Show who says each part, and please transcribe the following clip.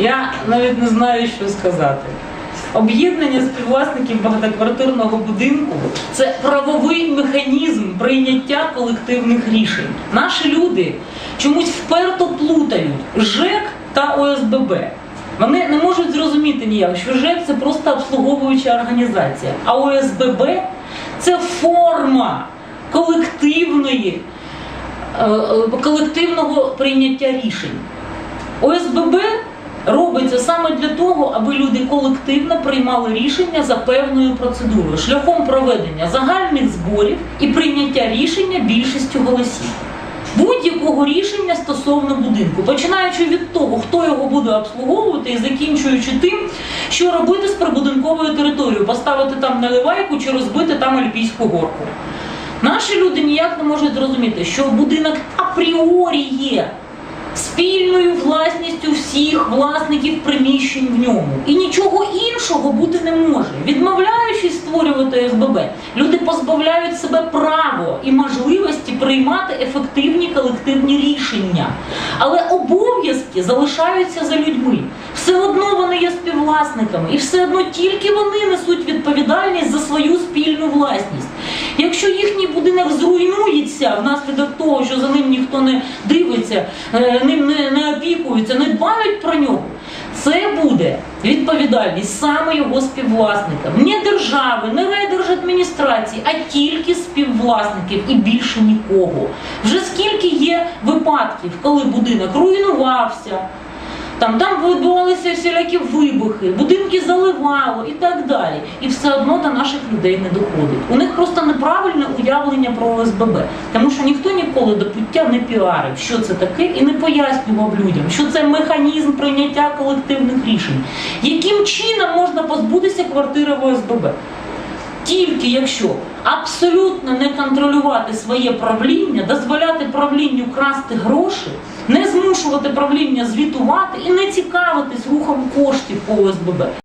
Speaker 1: Я навіть не знаю, що сказати. Об'єднання співвласників багатоквартирного будинку це правовий механізм прийняття колективних рішень. Наші люди чомусь вперто плутають ЖЕК та ОСББ. Вони не можуть зрозуміти ніяк, що ЖЕК це просто обслуговуюча організація, а ОСББ це форма колективної, е, колективного прийняття рішень. ОСББ робиться саме для того, аби люди колективно приймали рішення за певною процедурою, шляхом проведення загальних зборів і прийняття рішення більшістю голосів. Будь-якого рішення стосовно будинку, починаючи від того, хто його буде обслуговувати, і закінчуючи тим, що робити з прибудинковою територією, поставити там наливайку чи розбити там Альпійську горку. Наші люди ніяк не можуть зрозуміти, що будинок апріорі є спільною всіх власників приміщень в ньому. І нічого іншого бути не може. Відмовляючись створювати СББ, люди позбавляють себе право і можливості приймати ефективні колективні рішення. Але обов'язки залишаються за людьми. Все одно вони є співвласниками, і все одно тільки вони несуть відповідальність за свою спільну власність. Якщо їхній будинок зруйнується внаслідок того, що за ним ніхто не дивиться, е, ним не, не опікується, не дбають про нього, це буде відповідальність саме його співвласника. Не держави, не райдержадміністрації, а тільки співвласників і більше нікого. Вже скільки є випадків, коли будинок руйнувався. Там, там відбувалися всілякі вибухи, будинки заливало і так далі. І все одно до наших людей не доходить. У них просто неправильне уявлення про ОСББ, тому що ніхто ніколи до пуття не піарив, що це таке, і не пояснював людям, що це механізм прийняття колективних рішень. Яким чином можна позбутися квартири в ОСББ? Тільки якщо абсолютно не контролювати своє правління, дозволяти правлінню красти гроші, не змушувати правління звітувати і не цікавитись рухом коштів по ОСББ.